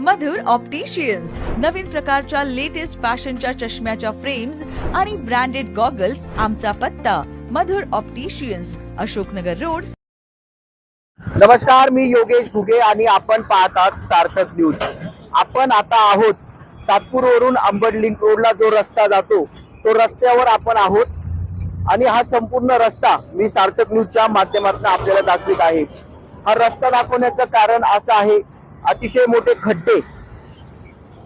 मधुर opticians नवीन प्रकारच्या latest फॅशनच्या चष्म्याच्या फ्रेम्स आणि ब्रँडेड गॉगल्स आमचा पत्ता. Madhur opticians Ashoknagar road. नमस्कार मी योगेश घुगे आणि आपण पाहतात सार्थक न्यूज आपण आता आहोत सातपूर वरून अंबड लिंक रोडला जो रस्ता जातो तो रस्त्यावर आपण आहोत. आणि हा संपूर्ण रस्ता मी सार्थक न्यूजच्या माध्यमातून आपल्याला दाखवित आहे. हा रस्ता दाखवण्याचं कारण असं आहे अतिशय मोठे खड्डे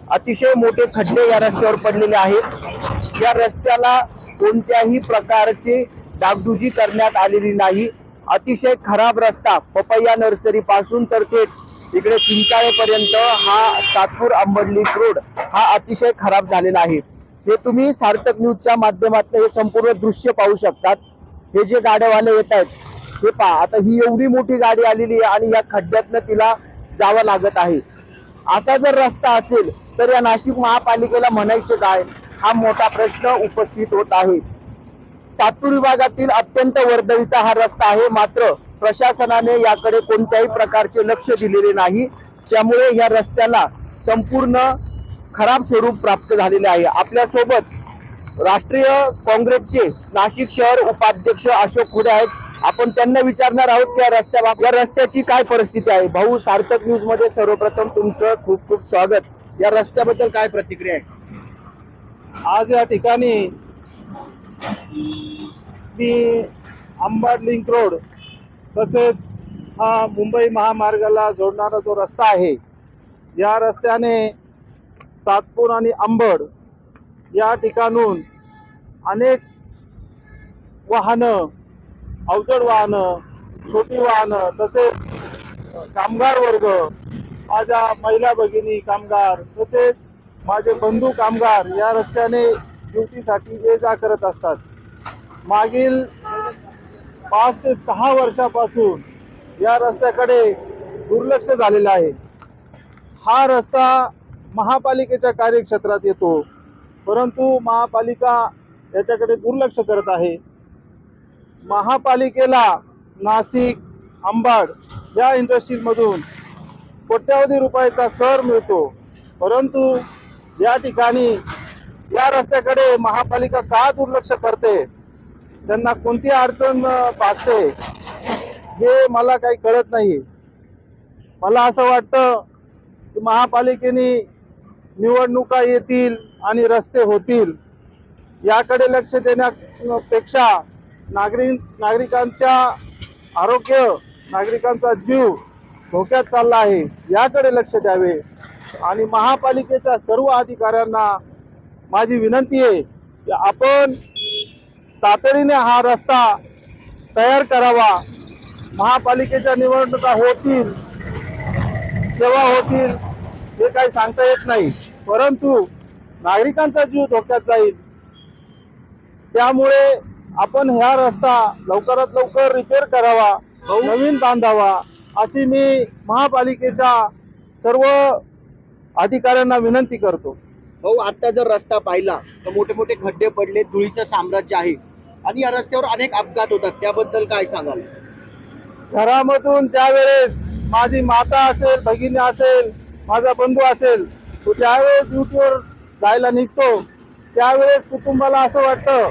अतिशय मोठे खड्डे या रस्त्यावर पडलेले आहेत. या रस्त्याला कोणत्याही प्रकारची डागडुजी करण्यात आलेली नाही. अतिशय खराब रस्ता पपैया नर्सरी पासून तर थेट इकडे चिंचाळेपर्यंत हा सातपूर अंबडली रोड हा अतिशय खराब झालेला आहे. हे तुम्ही सार्थक न्यूजच्या माध्यमातून हे संपूर्ण दृश्य पाहू शकतात. हे जे गाड्यावाले येत आहेत हे पहा आता ही एवढी मोठी गाडी आलेली आहे आणि या खड्ड्यातनं तिला जावं लागत आहे. असा जर रस्ता असेल तर या नाशिक महापालिकेला म्हणायचे काय? हा मोठा प्रश्न उपस्थित होत आहे. सातूर विभागातील अत्यंत वर्दळीचा हा रस्ता आहे. मात्र प्रशासनाने याकडे कोणत्याही प्रकारचे लक्ष दिलेले नाही. त्यामुळे या रस्त्याला संपूर्ण खराब स्वरूप प्राप्त झालेले आहे. आपल्यासोबत राष्ट्रीय काँग्रेसचे नाशिक शहर उपाध्यक्ष अशोक खुडे आहेत. आपण त्यांना विचारणार आहोत या रस्त्या या रस्त्याची काय परिस्थिती आहे? भाऊ सार्थक न्यूजमध्ये सर्वप्रथम तुमचं खूप खूप स्वागत. या रस्त्याबद्दल काय प्रतिक्रिया आहे? आज या ठिकाणी मी अंबाड लिंक रोड तसेच हा मुंबई महामार्गाला जोडणारा जो रस्ता आहे या रस्त्याने सातपूर आणि अंबड या ठिकाणून अनेक वाहनं अवजड वाहनं छोटी वाहनं तसेच कामगार वर्ग माझ्या महिला भगिनी कामगार तसेच माझे बंधू कामगार या रस्त्याने ड्युटीसाठी ये जा करत असतात. मागील पाच ते सहा वर्षापासून या रस्त्याकडे दुर्लक्ष झालेलं आहे. हा रस्ता महापालिकेच्या कार्यक्षेत्रात येतो परंतु महापालिका याच्याकडे दुर्लक्ष करत आहे. महापालिकेला नाशिक अंबाड या इंडस्ट्रीजमधून कोट्यावधी रुपयाचा कर मिळतो. परंतु या ठिकाणी या रस्त्याकडे महापालिका का दुर्लक्ष करते? त्यांना कोणती अडचण भासते? हे मला काही कळत नाही. मला असं वाटतं की महापालिकेने निवडणुका येतील आणि रस्ते होतील. याकडे लक्ष देण्यापेक्षा नागरिक नागरिकांच्या आरोग्य नागरिकांचा जीव धोक्यात चालला आहे याकडे लक्ष द्यावे. आणि महापालिकेच्या सर्व अधिकाऱ्यांना माझी विनंती आहे की आपण तातडीने हा रस्ता तयार करावा. महापालिकेच्या निवडणुका होतील केव्हा होतील हे काही सांगता येत नाही. परंतु नागरिकांचा जीव धोक्यात जाईल. त्यामुळे आपण ह्या रस्ता लवकरात लवकर रिपेअर करावा नवीन बांधावा अशी मी महापालिकेच्या सर्व अधिकाऱ्यांना विनंती करतो. भाऊ आता जर रस्ता पाहिला तर मोठे मोठे खड्डे पडले धुळीचं साम्राज्य आहे. आणि या रस्त्यावर अनेक अपघात होतात त्याबद्दल काय सांगाल? घरामधून त्यावेळेस माझी माता असेल भगिनी असेल माझा बंधू असेल तो ज्यावेळेस ड्युटीवर जायला निघतो त्यावेळेस कुटुंबाला असं वाटतं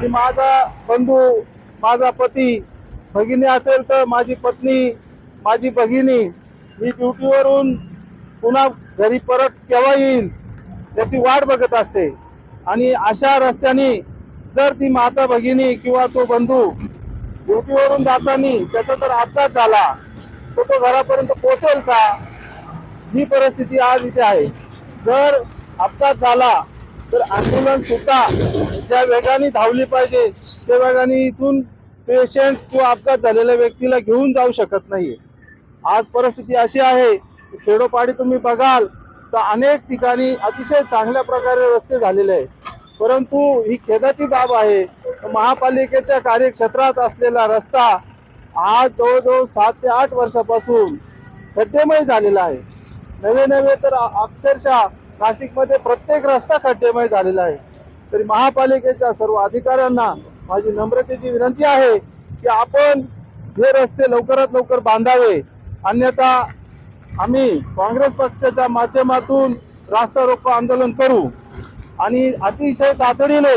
की माझा बंधू माझा पती भगिनी असेल तर माझी पत्नी माझी भगिनी मी ड्युटीवरून पुन्हा घरी परत केव्हा येईल त्याची वाट बघत असते. आणि अशा रस्त्याने जर ती माता भगिनी किंवा तो बंधू ड्युटीवरून जाताना त्याचा जर अपघात झाला तर तो घरापर्यंत पोहोचेल का? ही परिस्थिती आज इथे आहे. जर अपघात झाला तर आंदोलन सुद्धा ज्या वेगाने धावली पाहिजे त्या वेगाने इथून पेशंट किंवा अपघात झालेल्या व्यक्तीला घेऊन जाऊ शकत नाहीये. आज परिस्थिती अशी आहे की खेडोपाडी तुम्ही बघाल तर अनेक ठिकाणी अतिशय चांगल्या प्रकारे रस्ते झालेले आहेत. परंतु ही खेदाची बाब आहे महापालिकेच्या कार्यक्षेत्रात असलेला रस्ता आज जवळजवळ सात ते आठ वर्षापासून खड्डेमय झालेला आहे. नवे नवे तर अक्षरशः नाशिकमध्ये प्रत्येक रस्ता खड्डेमय झालेला आहे. तरी महापालिकेच्या सर्व अधिकाऱ्यांना माझी नम्रतेची विनंती आहे की आपण हे रस्ते लवकरात लवकर बांधावे. अन्यथा आम्ही काँग्रेस पक्षाच्या माध्यमातून रास्ता रोको आंदोलन करू. आणि अतिशय तातडीने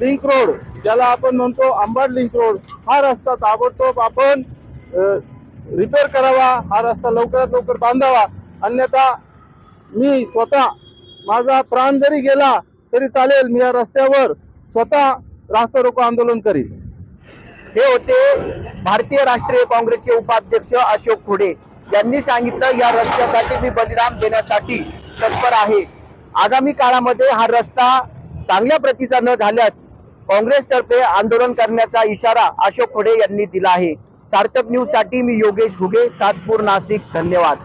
लिंक रोड ज्याला आपण म्हणतो आंबाड लिंक रोड हा रस्ता ताबडतोब आपण रिपेअर करावा. हा रस्ता लवकरात लवकर बांधावा. अन्यथा मी स्वतः माझा प्राण जरी गेला तरी चालेल मी या रस्त्यावर स्वतः रास्ता रोको आंदोलन करीन. हे होते भारतीय राष्ट्रीय काँग्रेसचे उपाध्यक्ष अशोक खुडे. यांनी सांगितलं या रस्त्यासाठी मी बलिदान देण्यासाठी तत्पर आहे. आगामी काळामध्ये हा रस्ता चांगल्या प्रतीचा न झाल्यास काँग्रेसतर्फे आंदोलन करण्याचा इशारा अशोक खुडे यांनी दिला आहे. सार्थक न्यूजसाठी मी योगेश घुगे सातपूर नाशिक. धन्यवाद.